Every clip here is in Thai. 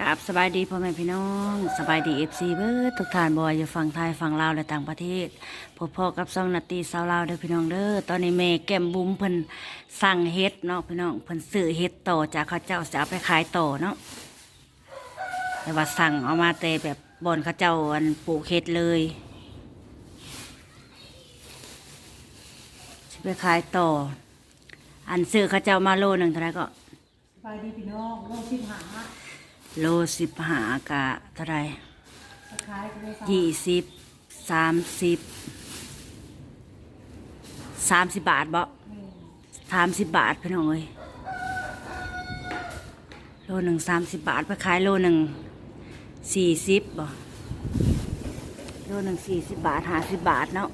กับสบายดีพ่อแม่พี่น้องสบายดีเอฟซีเบิร์ทุกท่านบอยอยู่ฝั่งไทยฝั่งลาวและต่างประเทศพบพ่อกับซองนาตีสาวลาวเด้อพี่น้องเด้อตอนนี้แม่แก้มบุ้มเพิ่นสั่งเฮ็ดเนาะพี่น้องเพิ่นซื้อเฮ็ดต่อจากเขาเจ้าจะเอาไปขายต่อเนาะแต่ว่าสั่งเอามาแต่แบบบอนเขาเจ้าอันปลูกเฮ็ดเลยจะไปขายต่อ อันซื้อเขาเจ้ามาโลหนึ่งเท่าไหรก็สบายดีพี่น้องโลกสิบหา โลสิบหากะเท่าไหรคล้ายๆกันเลยค่ะยี่สิบสามสิบสามสิบบาทบ่สามสิบบาทพี่น้องเอ้ยโลหนึ่งสามสิบบาทไปขายโลหนึ่งสี่สิบบ่โลหนึ่งสี่สิบบาทห้าสิบบาทเนาะ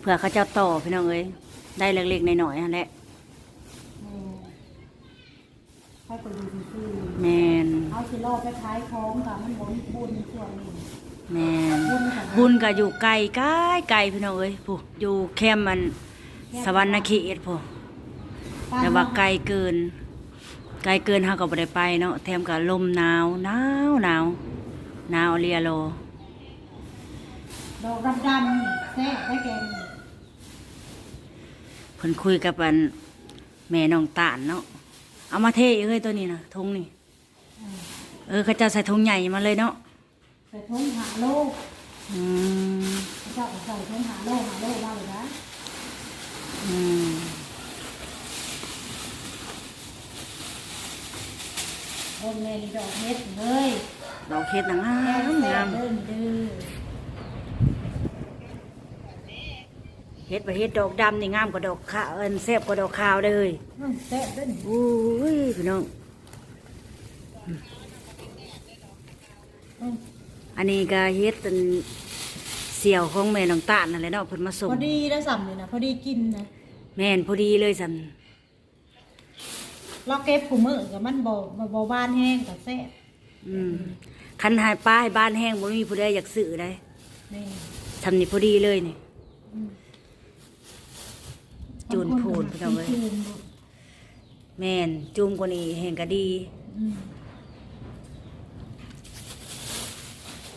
เผื่อเขาเจ้าต่อพี่น้องเอ้ยได้เล็กๆหน่อยๆนั่นแหละอืมให้ไปดูซื่อแมนๆ เอาสิรอไปขายของกับมันบนบุญส่วนนี้แมนบุญค่ะบุญก็อยู่ไกลไกลไกลพี่น้องเอ้ยผู้อยู่แคมป์มันสวรรณเขตผู้แต่ว่าไกลเกิน ไกลเกินเฮาก็บ่ได้ไปเนาะแถมกับลมหนาวหนาวหนาวหนาวเรียโลดอกดำๆแซ่บได้แกงเพิ่นคุยกับอันแม่น้องตาลเนาะเอามาเทเอ้ยตัวนี้นะทงนี่อืม เออเขาเจะใส่ทงใหญ่มาเลยเนาะใส่ทุ่งหาโลกอืมเจ้าใส่ทุ่งหาโลกหาโลกมาเลยนะอืมบนเมนดอกเม็ดเลยดอกเฮ็ดนางงาแซ่มบงามเดินดื้อเฮ็ดบ่เฮ็ดดอกดำนี่งามกว่าดอกขาวเอิ้นแซ่บกว่าดอกขาวเด้อเฮ้ยอืมแซ่บเดินอุ้ยพี่น้อง อืมอันนี้ก็เฮ็ดเป็นเสี่ยวของแม่น้องตาลนั่นแหละเนาะเพิ่นมาส่งพอดีแล้วสัมเลยนะพอดีกินนะแม่นพอดีเลยสันเราเก็บผูมือกับมันบ่บ่บ่บานแห้งกับแซ่บอืมคันหายป้ายบ้านแห้งบ่มีผู้ใดอยากซื้อได้นี่ทำนี่พอดีเลยนี่อืมจูนโพนพี่น้องเอ้ยจูนบ่แม่นจุ่มกว่านี้แห่งก็ดี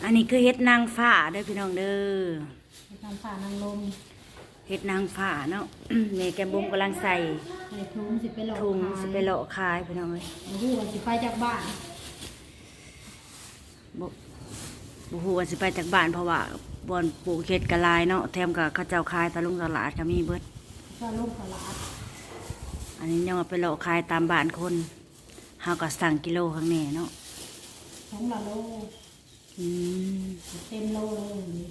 อืมอันนี้คือเฮ็ดนางฟ้าเด้อพี่น้องเด้อไปทำผ่านางลมเฮ็ดนางฟ้าเนาะ แม่แกมบุ้มกำลังใส่ใส่ถุงสิไปหลอกถุงขายสิไปเลาะขายพี่น้องเอ้ยบ่ฮู้ว่าสิไปจากบ้านบ่บ่ฮู้ว่าสิไปจากบ้านเพราะว่าบ่อนปลูกเฮ็ดกะลายเนาะแถมกับเขาเจ้าขายตะลุงตลาดก็มีเบิดก็ลงตลาด อันนี้ยังว่าไปเลาะขายตามบ้านคนเฮาก็สั่งกิโลข้างแน่เนาะถุงละโล อืมเต็มโลเลย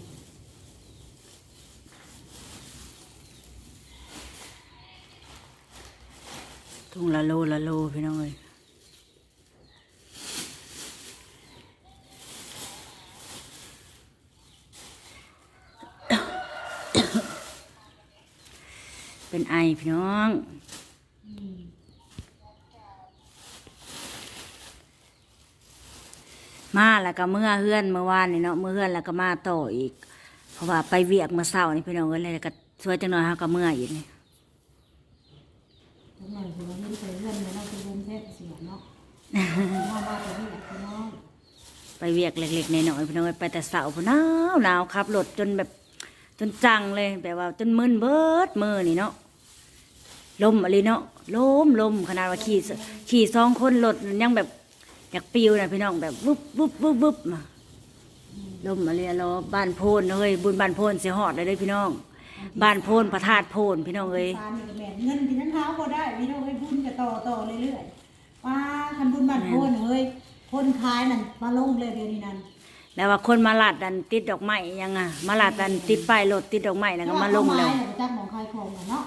ถุงละโลละโลพี่น้องเอ้ย เป็นไอพี่น้อง อืม มาแล้วก็เมื่อเฮือนเมื่อวานนี่เนาะเมื่อเฮือนแล้วก็มาต่ออีก เพราะว่าไปเวียกเมื่อเช้านี่พี่น้องเอ้ยแล้วก็ช่วยจังหน่อยเฮาก็เมื่ออีกนี่ถุงหน่อยสิว่าเห็นไปเพื่อนแล้วเราจะรุมแทบเสียเนาะว่าว่าจะนี่แหละพี่น้องไปเวียกเล็กๆน้อยๆพี่น้องเอ้ยไปแต่เช้าพุ่นหนาวหนาวขับรถจนแบบจนจังเลยแบบว่าจนมึนเบิดมือนี่เนาะลมอะไรเนาะลมลมขนาดว่าขี่ขี่สองคนรถยังแบบ อยากปิวนะพี่น้องแบบวุบวุบวุบวุบมาลมอะไรเราบ้านโพนเอ้ยบุญบ้านโพนเสียหอดเลยเด้อพี่น้อง บ้านโพนพระธาตุโพนพี่น้องเอ้ยทานนี่ก็แม่นเงินที่นั้นเท้าก็ได้พี่น้องเอ้ยบุญก็ต่อต่อเรื่อยๆว่าคันบุญบัตรโพนเอ้ยคนขายนั่นมาลงเลยเดี๋ยวนี้นั่นแล้วว่าคนมาลาดดันติดดอกไม้ยังอะมาลาดดันติดป้ายรถติดดอกไม้แล้วก็มาลงแล้วอาไม้จักหมองคายของกันเนาะ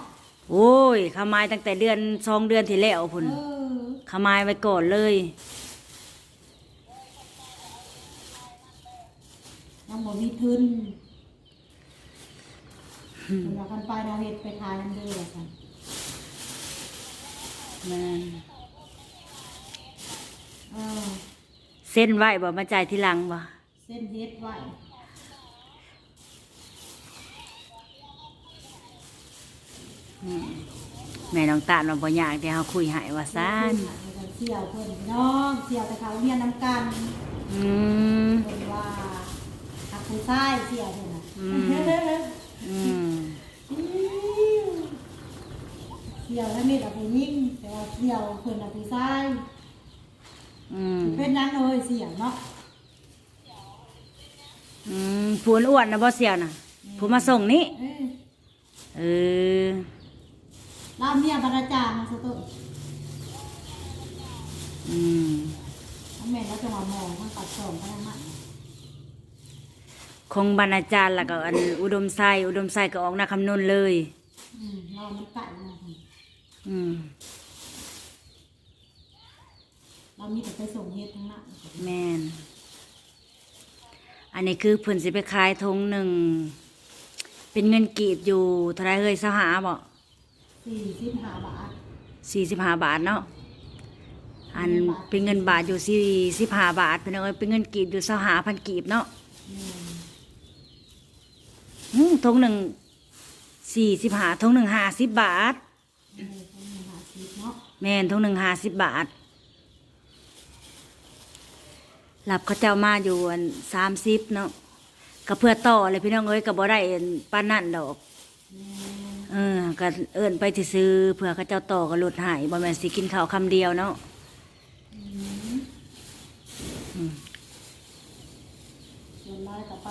โอ้ยเขาไม้ตั้งแต่เดือนสองเดือนที่แล้วพุ่นเออเขาไม้ไว้ก่อนเลย ยังบ่มีทุนสำหรับกันไปเราเฮ็ดไปขายนั่นเด้อกันแม่นเออเส้นไว้บ่มาจ่ายทีหลังบ่เส้นเฮ็ดไว้แม่น้องตาลมาบ่อยากที่เฮาคุยให้ว่าซ่านเส้นเสี่ยวเพิ่นพี่น้องเสี่ยวแต่เขาเรียนน้ำกันอืม เพิ่นว่า ทักผู้ชายเสี่ยวเพิ่นน่ะอืม อืมเสี่ยวถ้ามีแต่ผู้หญิงแต่ว่าเสี่ยวเพิ่นน่ะผู้ชายอืมเป็นหยังเอ้ยเสี่ยวเนาะอืมผู้อ้วนๆนะบ่เสียวน่ะผู้มาส่งนี่เอ้ยเออลาเมียบรรจางมาซะต้นอืมเอาแม่นแล้วจะมามองมันปัดส่งพนักงาน คงบรรณาจารย์แล้วก็อันอุดมไซอุดมไซก็ออกนาคำนนเลย อืมเรามันไก่นะอืมเรามีแต่ไปส่งเฮ็ดทั้งนั้นแม่นอันนี้คือเพิ่นสิไปขายทงหนึ่ง เป็นเงินกีบอยู่เท่าไรเฮ้ยสหาบ่สี่สิบห้าบาทสี่สิบห้าบาทเนาะอันเป็นเงินบาทอยู่สี่สิบห้าบาทเป็นเอ้ยเป็นเงินกีบอยู่สหาพันกีบเนาะอืมอืม ทงหนึ่งสี่สิบห้าทงหนึ่งห้าสิบบาทเออคนหนึ่งหาสิบเนาะแม่นทงหนึ่งห้าสิบบาทหลับเขาเจ้ามาอยู่อันสามสิบเนาะก็เพื่อต่อเลยพี่น้องเอ้ยก็บ่ได้อันปานนั่นดอกอืมเออก็เอิ้นไปซื้อๆเผื่อเขาเจ้าต่อก็ลดให้บ่แม่นสิกินข้าวคำเดียวเนาะ อืม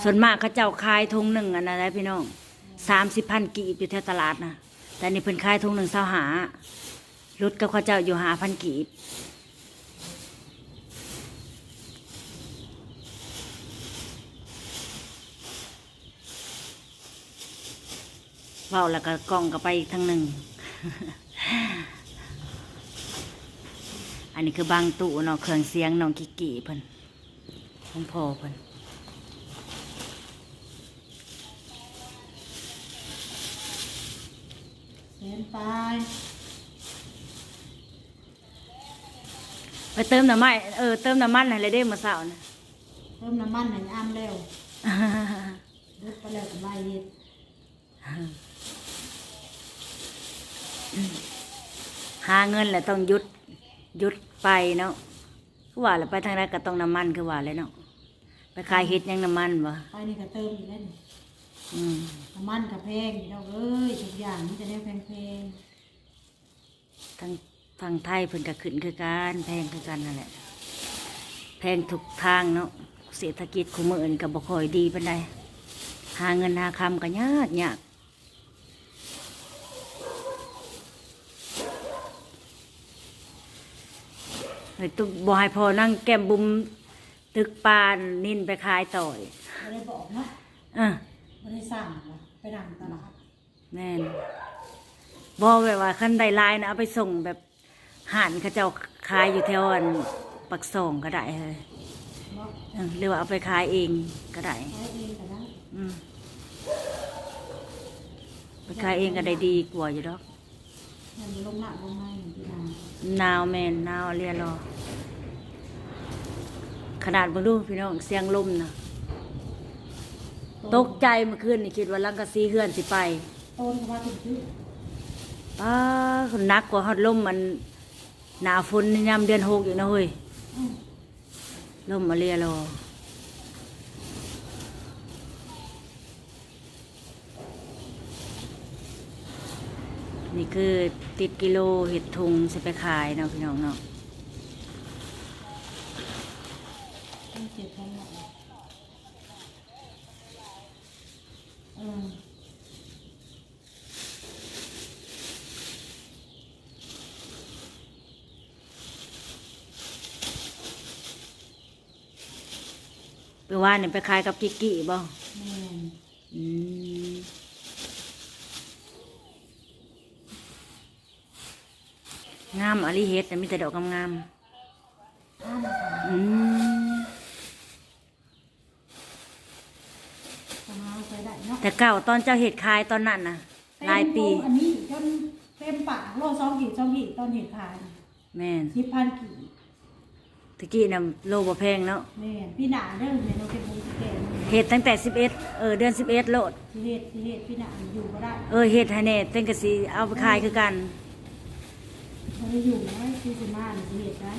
ส่วนมากข้าเขาเจ้าขายทงหนึ่งอันนั้นแหละพี่น้องสามสิบพันกีบอยู่แถวตลาดนะแต่นี่เพิ่นขายทงหนึ่งเศร้าหาลดกับเขาเจ้าอยู่หาพันกีบเว้าแล้วก็กล้องก็ไปอีกทางหนึ่ง อันนี้คือบางตู้เนาะเครื่องเสียงน้องกิกกี้เพิ่นของพ่อเพิ่น เส้น ไปไปเติมน้ำมันเออเติมน้ำมันอะไรได้มาเสาร์นะเพิ่มน้ำมันให้อ้ามเร็วลดไปแล้วกับใบเฮ็ดหาเงินแหละต้องหยุดหยุดไปเนาะคือว่าแล้วไปทางใดก็ต้องน้ำมันคือว่าเลยเนาะไปขายเฮ็ดหยังน้ำมันวะไปนี่ก็เติมอีกแล้วนี่ อืมน้ำมันกับแพงเราเอ้ยทุกอย่างนี่จะได้แพงแพงทางทางไทยเพิ่นก็ขึ้นคือกันแพงคือกันนั่นแหละ แพงทุกทางเนาะเศรษฐกิจคุมืออื่นก็บ่ค่อยดีปานใดหาเงินหาคำก็ยากยากเฮ้ยตุ๊บ่ให้พอนั่งแก้มบุมตึกปานนินไปขายต่อยไม่ได้บอกเนาะเออ ไม่ได้สั่งนะไปดังตลาดแม่นบอกแบบว่าคันใดลายนะเอาไปส่งแบบห่านเขาเจ้าขายอยู่แถวอันปักซองก็ได้เลยเนาะเออหรือว่าเอาไปขายเองก็ได้ใช้เองก็ได้อืมไปขายเองก็ได้ดีกว่าอยู่ดอกมันลงหนักลงในอย่างที่นางหนาวแม่นหนาวเรียรอขนาดมึงดูพี่น้องเสียงลมนะ ตกใจเมื่อคืนนี่คิดว่าลังกะซีเฮือนสิไปต้นก็ว่าถึงชื่อป้าคนนักกว่าฮอดลมมันหนาฝนยามเดือนหกอยู่นะเฮ้ยอืมลมมาเรียรอนี่คือติดกิโลเห็ดทุงจะไปขายเนาะพี่น้องเนาะ ต้องเจ็บท้องหน่อยเออ ไปว่าเนี่ยไปขายกับกิกกี้บ่แม่นอืมงามอลิเฮ็ดแต่มีแต่ดอกงามอ้ามค่ะๆอืมทำงานใช้ได้เนาะแต่เก่าตอนเจ้าเห็ดขายตอนนั้นนะหลายปี เต็มโลอันนี้จนเต็มปากโลสองขีดสองขีดตอนเห็ดขายแม่นสิบพันขีด ตะกี้น่ะโลบ่แพงเนาะแม่นพี่หนาเด้อเมนูเป็นมูสเกนเห็ดตั้งแต่สิบเอ็ดเออเดือนสิบเอ็ดโลดที่เห็ดที่เห็ดพี่หนาอยู่ก็ได้เออเห็ดให้แน่เต้นกะสีเอาไปขายคือกันโลมันจะอยู่ไหมที่สิมาหรือสิเหตุได้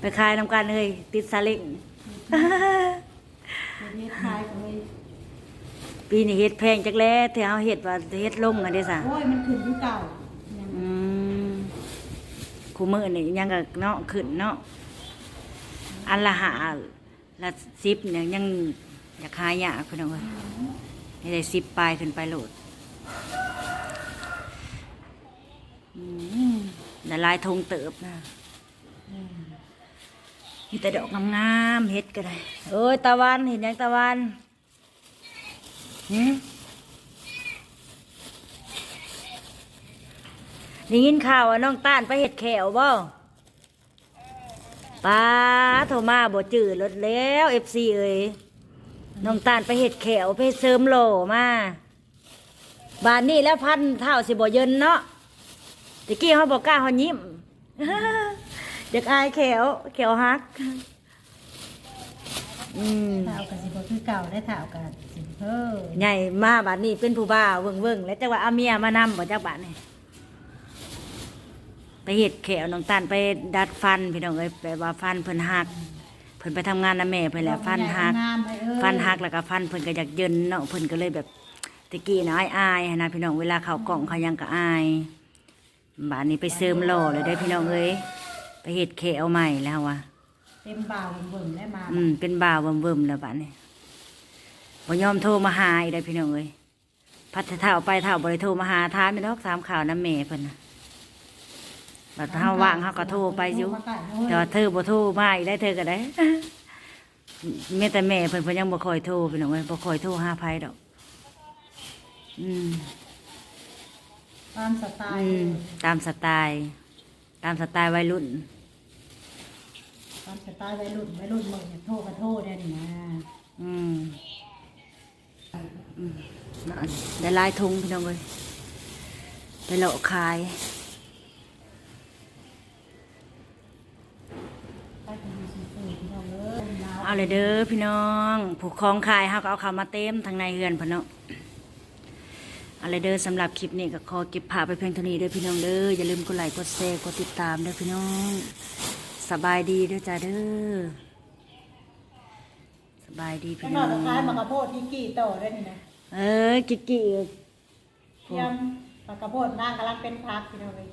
ไปขายนำกันเลยติดซาเล้งประเทศไทยก็เลยปีนี้เฮ็ดแพงจักแล้วที่เฮาเฮ็ดว่าเฮ็ดลงกันเด้ซะโอ้ยมันขึ้นที่เก่ายังอืมคู่มื้อนี่ยังก็เนาะขึ้นเนาะ อันละหาละ10เนี่ยยังอยากหายากเพิ่นเอาเว้ยให้ได้10ปลายขึ้นไปโหลดอืมได้หลายทงเติบนะมีแต่ดอกงามๆเฮ็ดก็ได้เอ้ยตะวันเห็นยังตะวันหืมได้ยินข่าวว่าน้องต้านไปเห็ดแขวบ่ ป้าโทรมาบ่จืดรถแล้วเอฟซีเอ้ยน้องต้านไปเห็ดแขวไปเสริมโหลมาบานนี้แล้วพันเท่าสิบ่เยินเนาะตะกี้เขาบอกกล้าเขายิ้มเด็กอายแขวแขวฮักอืมเท่ากับสิบคือเก่าได้เท่ากับสิบเพิ่มใหญ่มาบาดนี้เป็นผู้บ่าวเบิ่งเบิ่งๆแล้วจักว่าเอาเมียมานำบ่จักบาดนี่ ไปเฮ็ดแขวน้องตันไปดัดฟันพี่น้องเอ้ยแปลว่าฟันเพิ่นหักเพิ่นไปทำงานนำแม่เพิ่นแหละฟันหักงามไปเอ้ยฟันหักแล้วก็ฟันเพิ่นก็อยากเยินเนาะเพิ่นก็เลยแบบตะกี้นะอายอายๆหั้นนะพี่น้องเวลาเข้ากล่องเขายังก็อายบาดนี้ไปเสริมหล่อเลยได้อพี่น้องเอ้ยไปเฮ็ดแขวใหม่แล้วว่ะเต็มบ่าวเบิ่งๆได้มาอืมเป็นบ่าวเบิ่มๆแล้วบัดนี้บ่ยอมโทรมาหาอีกได้อพี่น้องเอ้ยพัดเท่าไปเท่าบ่ได้โทรมาหาถามไม่ดอกถามข่าวน้ำแม่เพิ่นน่ะ บัดเฮาว่างเฮาก็โทรไปอยู่แต่ว่าเธอบ่โทรมาอีกได้เธอก็ได้แม่แต่แม่เพิ่นเพิ่นยังบ่ค่อยโทรพี่น้องเอ้ยบ่ค่อยโทรหาไผดอก อืมตามสไตล์อืมตามสไตล์ ตามสไตล์วัยรุ่น ตามสไตล์วัยรุ่นวัยรุ่นเบิ่งจะโทษก็โทษได้นี่นะอืมอืมนั่นได้หลายทุงพี่น้องเอ้ยไปเลาะขาย ไปกันดูสิๆพี่น้องเอ้ยลาว เอาเลยเด้อพี่น้องผูกคล้องขายเฮาก็เอาเข้ามาเต็มทางในเฮือนพ่นเนาะเอาเลยเด้อสำหรับคลิปนี้ก็ขอเก็บภาพไปเพียงเท่านี้เด้อพี่น้องเด้ออย่าลืมกดไลค์กดแชร์กดติดตามเด้อพี่น้องสบายดีเด้อจ้าเด้อสบายดีก็พี่นน้ออนงตะไคร้มากระโพดที่กี่โตได้นี่นะเอ้ยกิกกี้เทียมมากระโพดนางกำลังเป็นพักพี่น้องเลย